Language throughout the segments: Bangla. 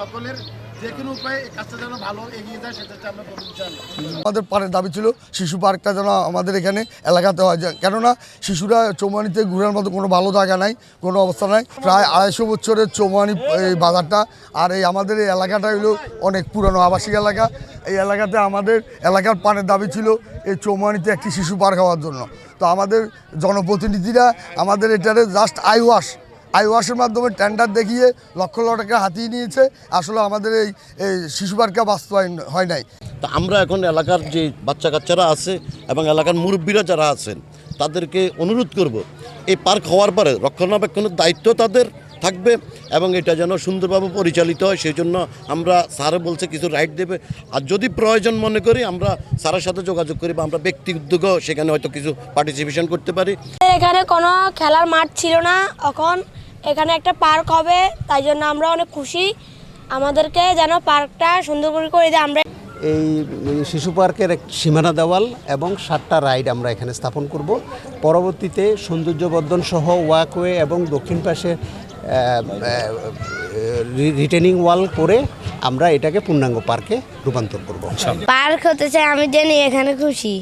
সকলের যে কোনো উপায়ে কাজটা যেন ভালো এগিয়ে যায়, সেটা আমরা বলতে চাই আমাদের পার্কের দাবি ছিল শিশু পার্কটা যেন আমাদের এখানে এলাকাতে হয়। কেননা শিশুরা চৌমানিতে ঘুরার মতো কোনো ভালো জায়গা নাই, কোনো অবস্থা নাই। প্রায় আড়াইশো বছরের চৌমানি এই বাজারটা, আর এই আমাদের এই এলাকাটা হলো অনেক পুরনো আবাসিক এলাকা। এই এলাকাতে আমাদের এলাকার পানের দাবি ছিল এই চৌমানিতে একটি শিশু পার্ক হওয়ার জন্য। তো আমাদের জনপ্রতিনিধিরা আমাদের এটারে জাস্ট আই ওয়াশ আই ওয়াশের মাধ্যমে টেন্ডার দেখিয়ে লক্ষ লক্ষ টাকা হাতিয়ে নিয়েছে। আসলে আমাদের এই এই শিশু পার্কটা বাস্তবায়ন হয় নাই। তা আমরা এখন এলাকার যে বাচ্চা কাচ্চারা আছে এবং এলাকার মুরব্বীরা যারা আছেন তাদেরকে অনুরোধ করব এই পার্ক হওয়ার পরে রক্ষণাবেক্ষণের দায়িত্ব তাদের থাকবে এবং এটা যেন সুন্দরভাবে পরিচালিত হয় সেই জন্য আমরা স্যারে বলছে কিছু রাইট দেবে। আর যদি প্রয়োজন মনে করি আমরা স্যারের সাথে যোগাযোগ করি বা আমরা ব্যক্তি উদ্যোগও সেখানে হয়তো কিছু পার্টিসিপেশন করতে পারি। এখানে কোনো খেলার মাঠ ছিল না এখন এখানে একটা পার্ক হবে, তাই জন্য আমরা অনেক খুশি। আমাদেরকে যেন পার্কটা সুন্দর করে করে দেয় আমরা এই শিশু পার্কের এক সীমানা দেওয়াল এবং সাতটা রাইড আমরা এখানে স্থাপন করব। পরবর্তীতে সৌন্দর্যবর্ধন সহ ওয়াকওয়ে এবং দক্ষিণ পাশে রিটেনিং ওয়াল করে আমরা এটাকে পূর্ণাঙ্গ পার্কে রূপান্তর করব। পার্ক হতে চাই আমি জানি এখানে খুশি।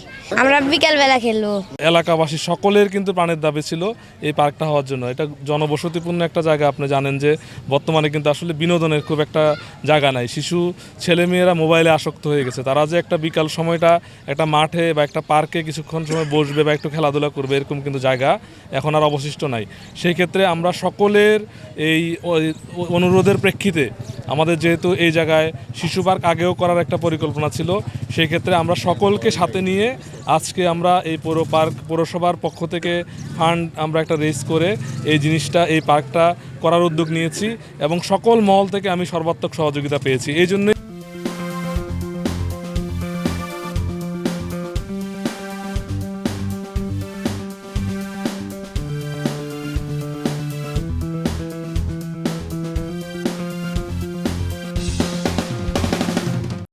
আমরা বিকালবেলা খেলব। এলাকাবাসী সকলের কিন্তু প্রাণের দাবি ছিল এই পার্কটা হওয়ার জন্য। এটা জনবসতিপূর্ণ একটা জায়গা আপনি জানেন যে বর্তমানে কিন্তু আসলে বিনোদনের খুব একটা জায়গা নাই। শিশু ছেলেমেয়েরা মোবাইলে আসক্ত হয়ে গেছে। তারা যে একটা বিকাল সময়টা একটা মাঠে বা একটা পার্কে কিছুক্ষণ সময় বসবে বা একটু খেলাধুলা করবে এরকম কিন্তু জায়গা এখন আর অবশিষ্ট নাই। সেই ক্ষেত্রে আমরা সকলের এই অনুরোধের প্রেক্ষিতে আমাদের যেহেতু এই জায়গায় শিশু পার্ক আগেও করার একটা পরিকল্পনা ছিল সেই ক্ষেত্রে আমরা সকলকে সাথে নিয়ে আজকে আমরা এই পৌর পার্ক, পৌরসভার পক্ষ থেকে ফান্ড আমরা একটা রেজ করে এই জিনিসটা, এই পার্কটা করার উদ্যোগ নিয়েছি এবং সকল মহল থেকে আমি সর্বাত্মক সহযোগিতা পেয়েছি। এই জন্যই